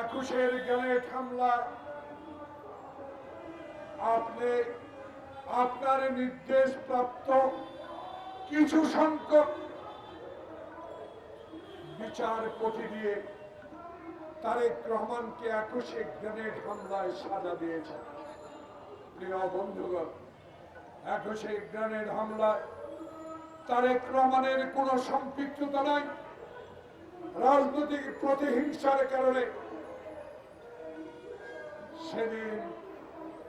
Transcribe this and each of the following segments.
একুশের গ্যানেট হামলা আপনি আপনার নির্দেশ প্রাপ্ত কিছু সংখ্যক বিচারপতি দিয়ে তারেক রহমানকে একুশে গ্রেনেড হামলায় সাজা দিয়েছেন। প্রিয় বন্ধুগণ, একুশে গ্রেনেড হামলায় তারেক রহমানের কোনো সম্পৃক্ততা নাই। রাজনৈতিক প্রতিহিংসার কারণে সেদিন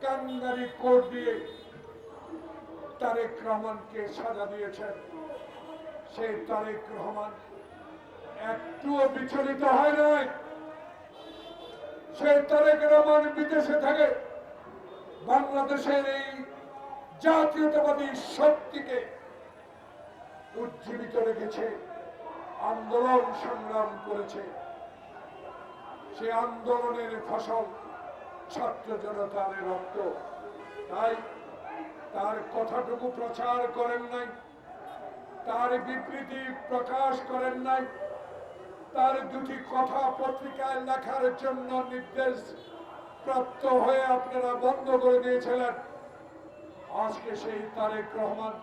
কাঙ্গারি কোর্ট দিয়ে তারেক রহমানকে সাজা দিয়েছেন। সেই তারেক রহমান একটুও বিচলিত হয় নাই। সেই তারেক রহমান বিদেশে থাকে। বাংলাদেশের এই জাতীয়তাবাদী শক্তিকে উজ্জীবিত রেখেছে, আন্দোলন সংগ্রাম করেছে। সে আন্দোলনের ফসল ছাত্র জনতার রক্ত। তাই তার কথাটুকু প্রচার করেন নাই, তার বিবৃতি প্রকাশ করেন নাই, তার দুটি কথা পত্রিকায় লেখার জন্য নির্দেশ প্রাপ্ত হয়ে আপনারা বন্ধ করে দিয়েছিলেন। আজকে সেই তারেক রহমান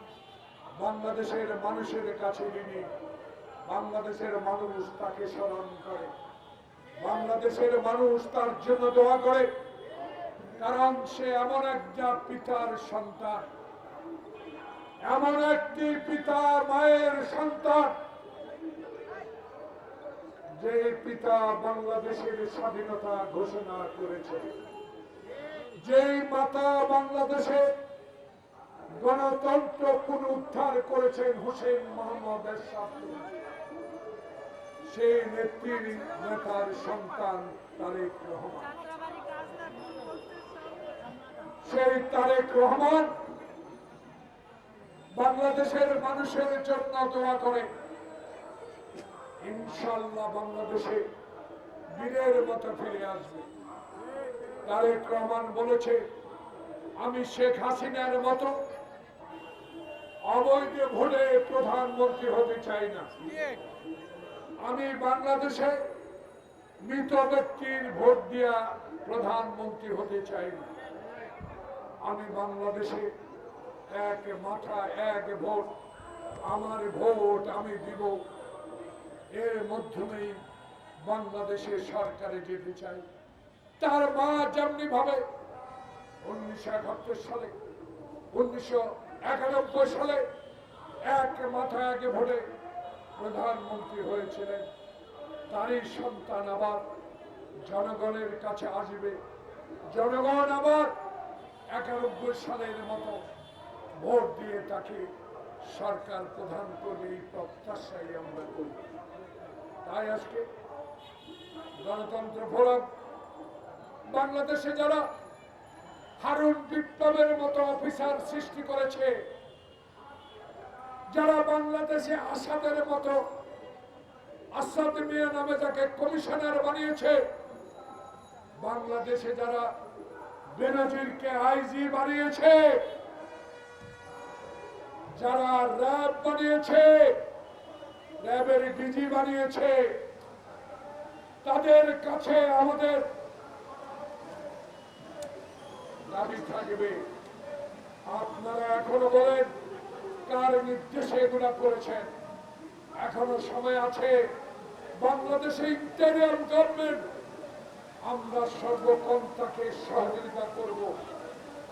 বাংলাদেশের মানুষের কাছে ঋণী বাংলাদেশের মানুষ তাকে স্মরণ করে, বাংলাদেশের মানুষ তার জন্য দোয়া করে কারণ সে এমন একটা পিতার সন্তান। এমন একটি পিতা মায়ের সন্তান যে পিতা বাংলাদেশের স্বাধীনতা ঘোষণা করেছে। যেই মাতা বাংলাদেশে গণতন্ত্র পুনরুদ্ধার করেছেন হোসেন মোহাম্মদ সেই নেত্রীর নেতার সন্তান তারেক রহমান। সেই তারেক রহমান বাংলাদেশের মানুষের জন্য দোয়া করে। ইনশাল্লাহ বাংলাদেশে বীরের মতো ফিরে আসবে। তারেক রহমান বলেছে, আমি শেখ হাসিনার মতো অবৈধ ভোটে প্রধানমন্ত্রী হতে চাই না। আমি বাংলাদেশে মৃত ব্যক্তির ভোট দিয়া প্রধানমন্ত্রী হতে চাই না। আমি বাংলাদেশে এক মাথা, এক ভোট, আমার ভোট আমি দিব। এর মাধ্যমেই বাংলাদেশের সরকারে যেতে চাই। তার মা যেমনি ভাবে উনিশশো একাত্তর সালে, উনিশশো একানব্বই সালে এক মাথা, এক ভোটে প্রধানমন্ত্রী হয়েছিলেন। তারই সন্তান আবার জনগণের কাছে আসবে। জনগণ আবার একানব্বই সালের মতো ভোট দিয়ে তাকে সরকার প্রধান করবে এই প্রত্যাশাই আমরা করি। তাই আজকে গণতন্ত্র ফোরাম, বাংলাদেশে যারা হারুন বিপ্লবের মতো অফিসার সৃষ্টি করেছে, যারা বাংলাদেশে আসাদের মতো আসাদ মিয়া নামে যাকে কমিশনার বানিয়েছে, বাংলাদেশে যারা বেনজিরকে আইজি বানিয়েছে। যারা র্যাব বানিয়েছে, র্যাবের ডিজি বানিয়েছে, তাদের কাছে আমাদের দাবি থাকবে। আপনারা এখনও বলেন, কার নির্দেশে এগুলা করেছেন? এখনও সময় আছে। বাংলাদেশে ইন্টারিয়াম গভর্নমেন্ট আমরা সর্বপন্থাকে সহযোগিতা করব।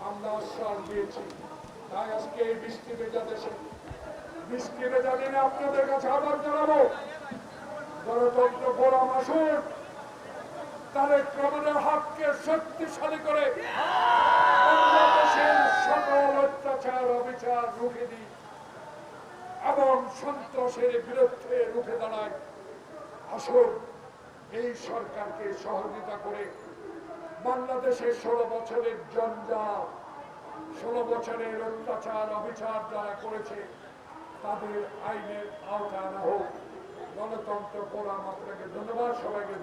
আমরা আশ্বাস দিয়েছি। তাই আজকে এই বৃষ্টি ভেজা দেশে। বৃষ্টি ভেজা দিনে আপনাদের কাছে আবার জানাব, গণতন্ত্র ফোরাম আসুন অত্যাচার এবং সন্ত্রাসের বিরুদ্ধে রুখে দাঁড়ায় আসুন। এই সরকারকে সহযোগিতা করে বাংলাদেশের ষোলো বছরের জঞ্জাল, ষোলো বছরের অত্যাচার, অবিচার যারা করেছে, তাদের আইনের আওতা না হোক। গণতন্ত্র ফোরাম আপনাকে ধন্যবাদ, সবাইকে